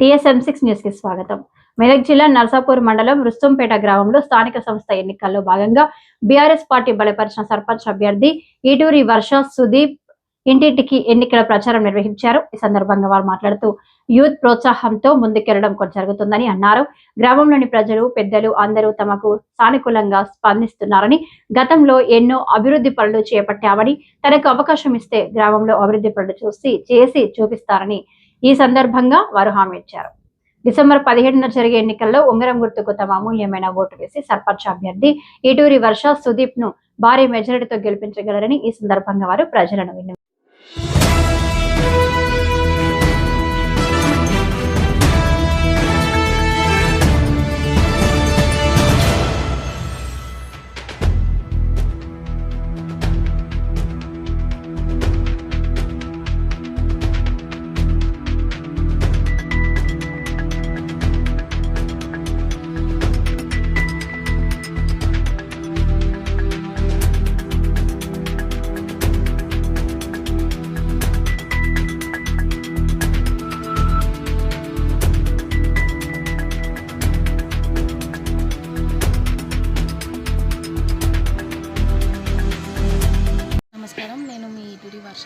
TSM six న్యూస్కి స్వాగతం. మెదక్ జిల్లా నర్సాపూర్ మండలం రుస్తుంపేట గ్రామంలో స్థానిక సంస్థ ఎన్నికల్లో భాగంగా బీఆర్ఎస్ పార్టీ బలపరిచిన సర్పంచ్ అభ్యర్థి ఈటూరి వర్ష సుదీప్ ఇంటింటికి ఎన్నికల ప్రచారం నిర్వహించారు. ఈ సందర్భంగా వారు మాట్లాడుతూ యూత్ ప్రోత్సాహంతో ముందుకెళ్ళడం జరుగుతుందని అన్నారు. గ్రామంలోని ప్రజలు పెద్దలు అందరూ తమకు సానుకూలంగా స్పందిస్తున్నారని గతంలో ఎన్నో అభివృద్ధి పనులు చేపట్టామని తనకు అవకాశం ఇస్తే గ్రామంలో అభివృద్ధి పనులు చూసి చేసి చూపిస్తారని ఈ సందర్భంగా వారు హామీ ఇచ్చారు. డిసెంబర్ పదిహేడున జరిగే ఎన్నికల్లో ఉంగరం గుర్తుకు తమ అమూల్యమైన ఓటు వేసి సర్పంచ్ అభ్యర్థి ఈటూరి వర్ష సుదీప్ను భారీ మెజారిటీతో గెలిపించగలరని ఈ సందర్భంగా వారు ప్రజలను విన్న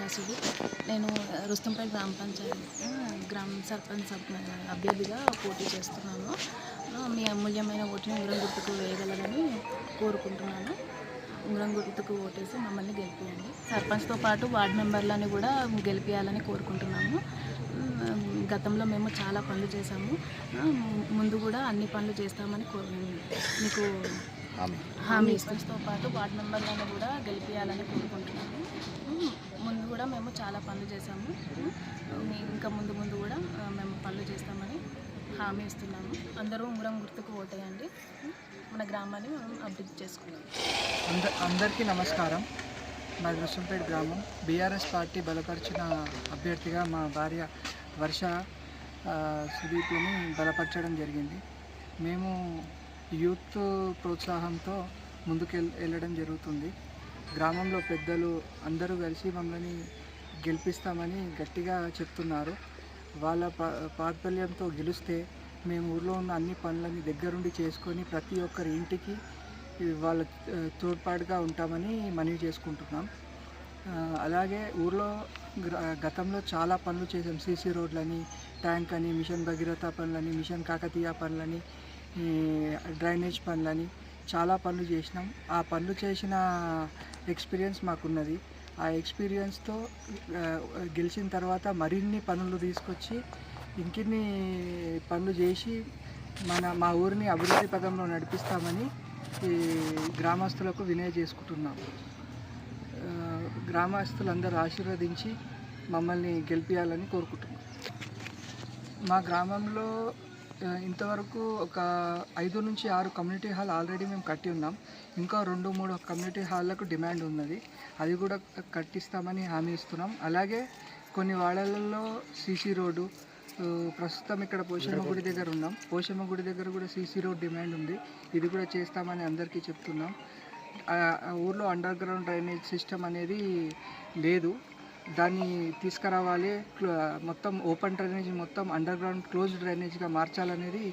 వర్షాసుడి నేను రుస్తుంపేట గ్రామ పంచాయతీ గ్రామ సర్పంచ్ అభ్యర్థిగా పోటీ చేస్తున్నాను. మీ అమూల్యమైన ఓటుని ఉంగరం గుర్తుకు వేయగలరని కోరుకుంటున్నాను. ఉంగరం గుర్తుకు ఓటేసి మమ్మల్ని గెలిపియండి. సర్పంచ్తో పాటు వార్డు మెంబర్లని కూడా గెలిపించాలని కోరుకుంటున్నాము. గతంలో మేము చాలా పనులు చేశాము. ముందు కూడా అన్ని పనులు చేస్తామని కోరు మీకు హామీ ఇస్తో. పాటు వార్డు మెంబర్లను కూడా గెలిపించాలని కోరుకుంటున్నాము. కూడా మేము చాలా పనులు చేసాము మీ- ఇంకా ముందు ముందు కూడా మేము పనులు చేస్తామని హామీ ఇస్తున్నాము. అందరూ ఉంగరం గుర్తుకు ఓటేయండి. మన గ్రామాన్ని మనం అభివృద్ధి చేసుకున్నాం అంద అందరికీ నమస్కారం. మా రుసంపేట గ్రామం. బీఆర్ఎస్ పార్టీ బలపరిచిన అభ్యర్థిగా మా భార్య వర్ష ఆ, సుదీప్ని బలపరచడం జరిగింది. మేము యూత్ ప్రోత్సాహంతో ముందుకు వెళ్ళడం జరుగుతుంది. గ్రామంలో పెద్దలు అందరూ కలిసి మమ్మల్ని గెలిపిస్తామని గట్టిగా చెప్తున్నారు. వాళ్ళ పా- పార్పల్యంతో గెలిస్తే మేము ఊర్లో ఉన్న అన్ని పనులని దగ్గరుండి చేసుకొని ప్రతి ఒక్కరి ఇంటికి వాళ్ళ తోడ్పాటుగా ఉంటామని మనవి చేసుకుంటున్నాం. అలాగే ఊర్లో గతంలో చాలా పనులు చేసాం సీసీ రోడ్లని ట్యాంక్ అని మిషన్ భగీరథ పనులని మిషన్ కాకతీయ పనులని డ్రైనేజ్ పనులని చాలా పనులు చేసినాం. ఆ పనులు చేసిన ఎక్స్పీరియన్స్ మాకున్నది. ఆ ఎక్స్పీరియన్స్తో గెలిచిన తర్వాత మరిన్ని పనులు తీసుకొచ్చి ఇంకిన్ని పనులు చేసి మన మా ఊరిని అభివృద్ధి పదంలో నడిపిస్తామని ఈ గ్రామస్తులకు వినయ చేసుకుంటున్నాం గ్రామస్తులందరూ ఆశీర్వదించి మమ్మల్ని గెలిపించాలని కోరుకుంటున్నాం. మా గ్రామంలో ఇంతవరకు ఒక ఐదు నుంచి ఆరు కమ్యూనిటీ హాల్ ఆల్రెడీ మేము కట్టి ఉన్నాం. ఇంకా రెండు మూడు కమ్యూనిటీ హాల్లకు డిమాండ్ ఉన్నది. అది కూడా కట్టిస్తామని హామీ ఇస్తున్నాం. అలాగే కొన్ని వాడలలో సీసీ రోడ్డు ప్రస్తుతం ఇక్కడ పోషమ్మ గుడి దగ్గర ఉన్నాం. పోషమ్మ గుడి దగ్గర కూడా సీసీ రోడ్ డిమాండ్ ఉంది. ఇది కూడా చేస్తామని అందరికీ చెప్తున్నాం. ఊర్లో అండర్ గ్రౌండ్ డ్రైనేజ్ సిస్టమ్ అనేది లేదు. దాన్ని తీసుకురావాలి. మొత్తం ఓపెన్ డ్రైనేజ్ మొత్తం అండర్ గ్రౌండ్ క్లోజ్ డ్రైనేజ్గా మార్చాలనేది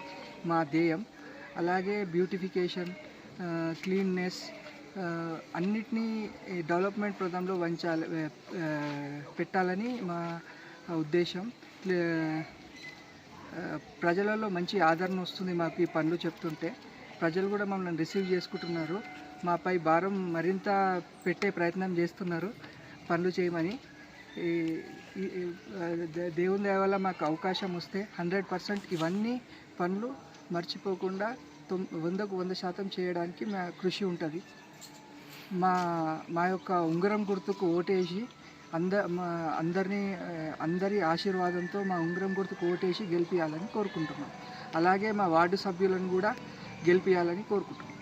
మా ధ్యేయం. అలాగే బ్యూటిఫికేషన్ క్లీన్నెస్ అన్నిటినీ డెవలప్మెంట్ ప్రోగ్రాంలో వంచాలి పెట్టాలని మా ఉద్దేశం. ప్రజలలో మంచి ఆదరణ వస్తుంది మాకు ఈ పనులు చెప్తుంటే. ప్రజలు కూడా మమ్మల్ని రిసీవ్ చేసుకుంటున్నారు. మాపై భారం మరింత పెట్టే ప్రయత్నం చేస్తున్నారు. పనులు చేయమని. దేవుని దయ వల్ల మాకు అవకాశం వస్తే హండ్రెడ్ పర్సెంట్ ఇవన్నీ పనులు మర్చిపోకుండా తొమ్ వందకు వంద శాతం చేయడానికి మా కృషి ఉంటుంది. మా మా యొక్క ఉంగరం గుర్తుకు ఓటేసి అంద మా అందరినీ అందరి ఆశీర్వాదంతో మా ఉంగరం గుర్తుకు ఓటేసి గెలిపించాలని కోరుకుంటున్నాం. అలాగే మా వార్డు సభ్యులను కూడా గెలిపించాలని కోరుకుంటున్నాం.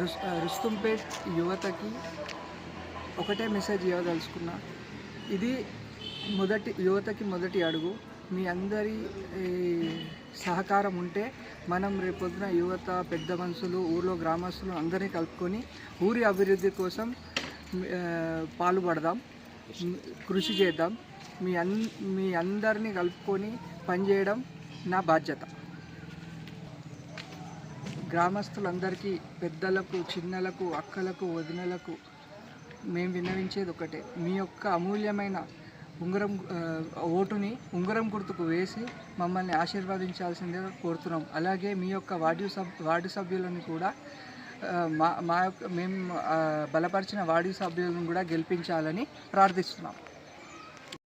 రుస్ రుస్తుంపేట్ యువతకి ఒకటే మెసేజ్ ఇవ్వదలుచుకున్నా. ఇది మొదటి యువతకి మొదటి అడుగు. మీ అందరి సహకారం ఉంటే మనం రేపొద్దున యువత పెద్ద మనుషులు ఊర్లో గ్రామస్తులు అందరినీ కలుపుకొని ఊరి అభివృద్ధి కోసం పాల్పడదాం. కృషి చేద్దాం. మీ అన్ మీ అందరినీ కలుపుకొని పనిచేయడం నా బాధ్యత. గ్రామస్తులందరికీ పెద్దలకు చిన్నలకు అక్కలకు వదినలకు మేము విన్నవించేది ఒకటే. మీ యొక్క అమూల్యమైన ఉంగరం ఓటుని ఉంగరం గుర్తుకు వేసి మమ్మల్ని ఆశీర్వదించాల్సిందిగా కోరుతున్నాం. అలాగే మీ యొక్క వార్డు సబ్ వార్డు సభ్యులను కూడా మా మా యొక్క మేము బలపరిచిన వార్డు సభ్యులను కూడా గెలిపించాలని ప్రార్థిస్తున్నాం.